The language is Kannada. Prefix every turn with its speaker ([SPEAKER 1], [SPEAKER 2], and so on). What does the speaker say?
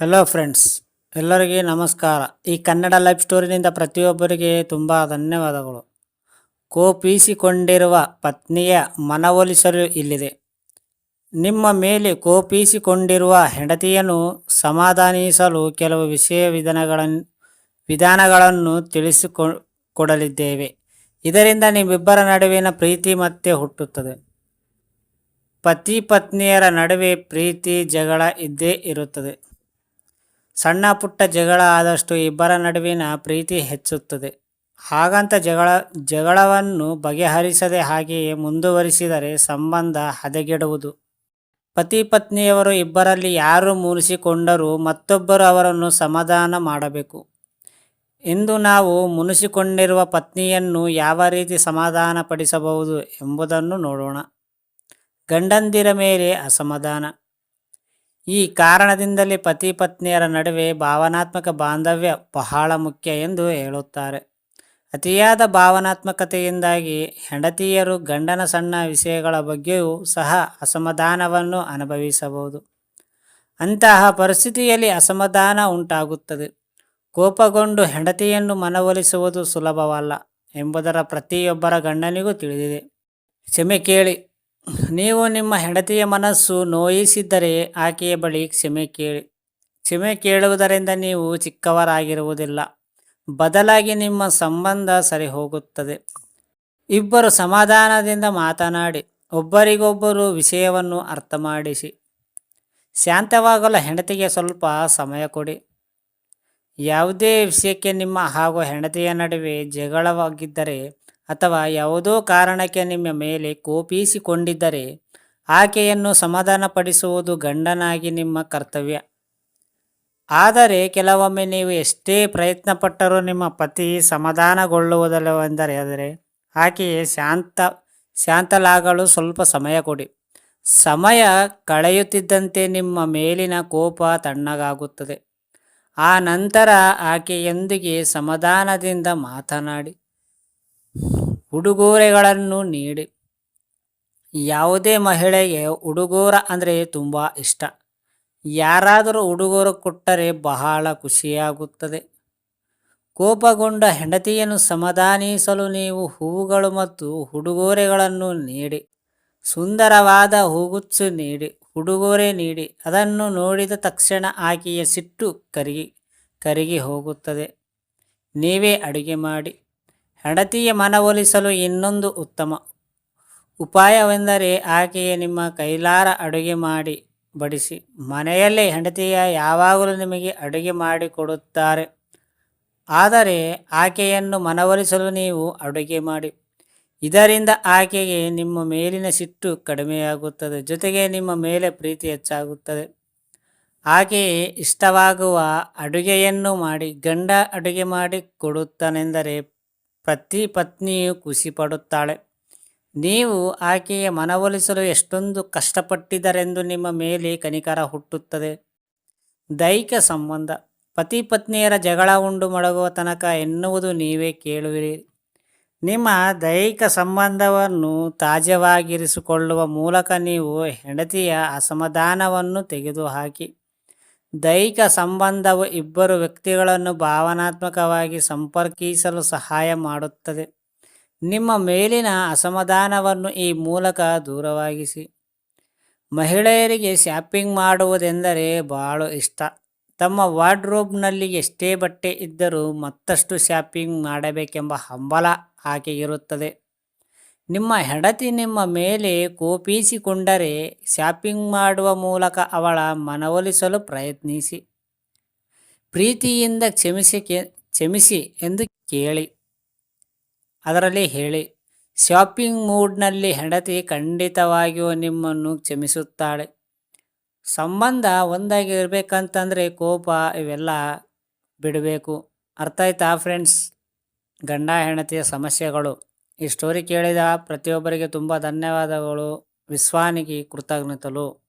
[SPEAKER 1] ಹಲೋ ಫ್ರೆಂಡ್ಸ್ ಎಲ್ಲರಿಗೆ ನಮಸ್ಕಾರ. ಈ ಕನ್ನಡ ಲೈಫ್ ಸ್ಟೋರಿನಿಂದ ಪ್ರತಿಯೊಬ್ಬರಿಗೆ ತುಂಬ ಧನ್ಯವಾದಗಳು. ಕೋಪಿಸಿಕೊಂಡಿರುವ ಪತ್ನಿಯ ಮನವೊಲಿಸಲು ಇಲ್ಲಿದೆ. ನಿಮ್ಮ ಮೇಲೆ ಕೋಪಿಸಿಕೊಂಡಿರುವ ಹೆಂಡತಿಯನ್ನು ಸಮಾಧಾನಿಸಲು ಕೆಲವು ವಿಷಯ ವಿಧಾನಗಳನ್ನು ವಿಧಾನಗಳನ್ನು ತಿಳಿಸಿಕೊ ಕೊಡಲಿದ್ದೇವೆ ಇದರಿಂದ ನಿಮ್ಮಿಬ್ಬರ ನಡುವಿನ ಪ್ರೀತಿ ಮತ್ತೆ ಹುಟ್ಟುತ್ತದೆ. ಪತಿ ಪತ್ನಿಯರ ನಡುವೆ ಪ್ರೀತಿ ಜಗಳ ಇದ್ದೇ ಇರುತ್ತದೆ. ಸಣ್ಣ ಪುಟ್ಟ ಜಗಳ ಆದಷ್ಟು ಇಬ್ಬರ ನಡುವಿನ ಪ್ರೀತಿ ಹೆಚ್ಚುತ್ತದೆ. ಹಾಗಂತ ಜಗಳ, ಜಗಳವನ್ನು ಬಗೆಹರಿಸದೆ ಹಾಗೆಯೇ ಮುಂದುವರಿಸಿದರೆ ಸಂಬಂಧ ಹದಗೆಡುವುದು. ಪತಿ ಪತ್ನಿಯವರು ಇಬ್ಬರಲ್ಲಿ ಯಾರು ಮುನಿಸಿಕೊಂಡರೂ ಮತ್ತೊಬ್ಬರು ಅವರನ್ನು ಸಮಾಧಾನ ಮಾಡಬೇಕು. ಇಂದು ನಾವು ಮುನಿಸಿಕೊಂಡಿರುವ ಪತ್ನಿಯನ್ನು ಯಾವ ರೀತಿ ಸಮಾಧಾನಪಡಿಸಬಹುದು ಎಂಬುದನ್ನು ನೋಡೋಣ. ಗಂಡಂದಿರ ಮೇಲೆ ಅಸಮಾಧಾನ. ಈ ಕಾರಣದಿಂದಲೇ ಪತಿ ಪತ್ನಿಯರ ನಡುವೆ ಭಾವನಾತ್ಮಕ ಬಾಂಧವ್ಯ ಬಹಳ ಮುಖ್ಯ ಎಂದು ಹೇಳುತ್ತಾರೆ. ಅತಿಯಾದ ಭಾವನಾತ್ಮಕತೆಯಿಂದಾಗಿ ಹೆಂಡತಿಯರು ಗಂಡನ ಸಣ್ಣ ವಿಷಯಗಳ ಬಗ್ಗೆಯೂ ಸಹ ಅಸಮಾಧಾನವನ್ನು ಅನುಭವಿಸಬಹುದು. ಅಂತಹ ಪರಿಸ್ಥಿತಿಯಲ್ಲಿ ಅಸಮಾಧಾನ ಉಂಟಾಗುತ್ತದೆ. ಕೋಪಗೊಂಡು ಹೆಂಡತಿಯನ್ನು ಮನವೊಲಿಸುವುದು ಸುಲಭವಲ್ಲ ಎಂಬುದರ ಪ್ರತಿಯೊಬ್ಬರ ಗಂಡನಿಗೂ ತಿಳಿದಿದೆ. ಕ್ಷಮೆ ಕೇಳಿ. ನೀವು ನಿಮ್ಮ ಹೆಂಡತಿಯ ಮನಸ್ಸು ನೋಯಿಸಿದ್ದರೆ ಆಕೆಯ ಬಳಿ ಕ್ಷಮೆ ಕೇಳಿ. ಕ್ಷಮೆ ಕೇಳುವುದರಿಂದ ನೀವು ಚಿಕ್ಕವರಾಗಿರುವುದಿಲ್ಲ. ಬದಲಾಗಿ ನಿಮ್ಮ ಸಂಬಂಧ ಸರಿ ಹೋಗುತ್ತದೆ ಇಬ್ಬರು ಸಮಾಧಾನದಿಂದ ಮಾತನಾಡಿ. ಒಬ್ಬರಿಗೊಬ್ಬರು ವಿಷಯವನ್ನು ಅರ್ಥ ಮಾಡಿಸಿ ಶಾಂತವಾಗಲು ಹೆಂಡತಿಗೆ ಸ್ವಲ್ಪ ಸಮಯ ಕೊಡಿ. ಯಾವುದೇ ವಿಷಯಕ್ಕೆ ನಿಮ್ಮ ಹಾಗೂ ಹೆಂಡತಿಯ ನಡುವೆ ಜಗಳವಾಗಿದ್ದರೆ ಅಥವಾ ಯಾವುದೋ ಕಾರಣಕ್ಕೆ ನಿಮ್ಮ ಮೇಲೆ ಕೋಪಿಸಿಕೊಂಡಿದ್ದರೆ ಆಕೆಯನ್ನು ಸಮಾಧಾನಪಡಿಸುವುದು ಗಂಡನಾಗಿ ನಿಮ್ಮ ಕರ್ತವ್ಯ. ಆದರೆ ಕೆಲವೊಮ್ಮೆ ನೀವು ಎಷ್ಟೇ ಪ್ರಯತ್ನಪಟ್ಟರೂ ನಿಮ್ಮ ಪತಿ ಸಮಾಧಾನಗೊಳ್ಳುವುದಿಲ್ಲವೆಂದರೆ ಆದರೆ ಆಕೆಯೇ ಶಾಂತ ಶಾಂತಲಾಗಲು ಸ್ವಲ್ಪ ಸಮಯ ಕೊಡಿ. ಸಮಯ ಕಳೆಯುತ್ತಿದ್ದಂತೆ ನಿಮ್ಮ ಮೇಲಿನ ಕೋಪ ತಣ್ಣಗಾಗುತ್ತದೆ. ಆ ನಂತರ ಆಕೆಯೊಂದಿಗೆ ಸಮಾಧಾನದಿಂದ ಮಾತನಾಡಿ. ಉಡುಗೊರೆಗಳನ್ನು ನೀಡಿ. ಯಾವುದೇ ಮಹಿಳೆಗೆ ಉಡುಗೊರ ಅಂದರೆ ತುಂಬ ಇಷ್ಟ. ಯಾರಾದರೂ ಉಡುಗೊರೆ ಕೊಟ್ಟರೆ ಬಹಳ ಖುಷಿಯಾಗುತ್ತದೆ. ಕೋಪಗೊಂಡ ಹೆಂಡತಿಯನ್ನು ಸಮಾಧಾನಿಸಲು ನೀವು ಹೂವುಗಳು ಮತ್ತು ಉಡುಗೊರೆಗಳನ್ನು ನೀಡಿ. ಸುಂದರವಾದ ಹೂಗುಚ್ಚು ನೀಡಿ, ಉಡುಗೊರೆ ನೀಡಿ, ಅದನ್ನು ನೋಡಿದ ತಕ್ಷಣ ಆಕೆಯ ಸಿಟ್ಟು ಕರಿಗಿ, ಕರಗಿ ಹೋಗುತ್ತದೆ. ನೀವೇ ಅಡುಗೆ ಮಾಡಿ. ಹೆಂಡತಿಯ ಮನವೊಲಿಸಲು ಇನ್ನೊಂದು ಉತ್ತಮ. ಉಪಾಯವೆಂದರೆ ಆಕೆಯ ನಿಮ್ಮ ಕೈಲಾರ ಅಡುಗೆ ಮಾಡಿ ಬಡಿಸಿ. ಮನೆಯಲ್ಲೇ ಹೆಂಡತಿಯ ಯಾವಾಗಲೂ ನಿಮಗೆ ಅಡುಗೆ ಮಾಡಿಕೊಡುತ್ತಾರೆ ಆದರೆ ಆಕೆಯನ್ನು ಮನವೊಲಿಸಲು ನೀವು ಅಡುಗೆ ಮಾಡಿ. ಇದರಿಂದ ಆಕೆಗೆ ನಿಮ್ಮ ಮೇಲಿನ ಸಿಟ್ಟು ಕಡಿಮೆಯಾಗುತ್ತದೆ. ಜೊತೆಗೆ ನಿಮ್ಮ ಮೇಲೆ ಪ್ರೀತಿ ಹೆಚ್ಚಾಗುತ್ತದೆ. ಆಕೆಯೇ ಇಷ್ಟವಾಗುವ ಅಡುಗೆಯನ್ನು ಮಾಡಿ ಗಂಡ ಅಡುಗೆ ಮಾಡಿ ಕೊಡುತ್ತಾನೆಂದರೆ ಪ್ರತಿ ಪತ್ನಿಯು ಖುಷಿಪಡುತ್ತಾಳೆ. ನೀವು ಆಕೆಯ ಮನವೊಲಿಸಲು ಎಷ್ಟೊಂದು ಕಷ್ಟಪಟ್ಟಿದ್ದರೆಂದು ನಿಮ್ಮ ಮೇಲೆ ಕನಿಕರ ಹುಟ್ಟುತ್ತದೆ. ದೈಹಿಕ ಸಂಬಂಧ. ಪತಿ ಪತ್ನಿಯರ ಜಗಳ ಉಂಡು ಮಡಗುವ ತನಕ ಎನ್ನುವುದು ನೀವೇ ಕೇಳುವಿರಿ. ನಿಮ್ಮ ದೈಹಿಕ ಸಂಬಂಧವನ್ನು ತಾಜವಾಗಿರಿಸಿಕೊಳ್ಳುವ ಮೂಲಕ ನೀವು ಹೆಂಡತಿಯ ಅಸಮಾಧಾನವನ್ನು ತೆಗೆದುಹಾಕಿ. ದೈಹಿಕ ಸಂಬಂಧವು ಇಬ್ಬರು ವ್ಯಕ್ತಿಗಳನ್ನು ಭಾವನಾತ್ಮಕವಾಗಿ ಸಂಪರ್ಕಿಸಲು ಸಹಾಯ ಮಾಡುತ್ತದೆ. ನಿಮ್ಮ ಮೇಲಿನ ಅಸಮಾಧಾನವನ್ನು ಈ ಮೂಲಕ ದೂರವಾಗಿಸಿ. ಮಹಿಳೆಯರಿಗೆ ಶಾಪಿಂಗ್ ಮಾಡುವುದೆಂದರೆ ಬಹಳ ಇಷ್ಟ. ತಮ್ಮ ವಾರ್ಡ್ರೋಬ್ನಲ್ಲಿ ಎಷ್ಟೇ ಬಟ್ಟೆ ಇದ್ದರೂ ಮತ್ತಷ್ಟು ಶಾಪಿಂಗ್ ಮಾಡಬೇಕೆಂಬ ಹಂಬಲ ಆಕೆಗಿರುತ್ತದೆ. ನಿಮ್ಮ ಹೆಂಡತಿ ನಿಮ್ಮ ಮೇಲೆ ಕೋಪಿಸಿಕೊಂಡರೆ ಶಾಪಿಂಗ್ ಮಾಡುವ ಮೂಲಕ ಅವಳ ಮನವೊಲಿಸಲು ಪ್ರಯತ್ನಿಸಿ. ಪ್ರೀತಿಯಿಂದ ಕ್ಷಮಿಸಿ ಕ್ಷಮಿಸಿ ಎಂದು ಕೇಳಿ. ಅದರಲ್ಲಿ ಹೇಳಿ, ಶಾಪಿಂಗ್ ಮೂಡ್ನಲ್ಲಿ ಹೆಂಡತಿ ಖಂಡಿತವಾಗಿಯೂ ನಿಮ್ಮನ್ನು ಕ್ಷಮಿಸುತ್ತಾಳೆ. ಸಂಬಂಧ ಒಂದಾಗಿರಬೇಕಂತಂದರೆ ಕೋಪ ಇವೆಲ್ಲ ಬಿಡಬೇಕು. ಅರ್ಥ ಆಯ್ತಾ ಫ್ರೆಂಡ್ಸ್, ಗಂಡ ಹೆಂಡತಿಯ ಸಮಸ್ಯೆಗಳು. ಈ ಸ್ಟೋರಿ ಕೇಳಿದ ಪ್ರತಿಯೊಬ್ಬರಿಗೆ ತುಂಬ ಧನ್ಯವಾದಗಳು. ವಿಶ್ವಾನಿಗೆ ಕೃತಜ್ಞತಲು.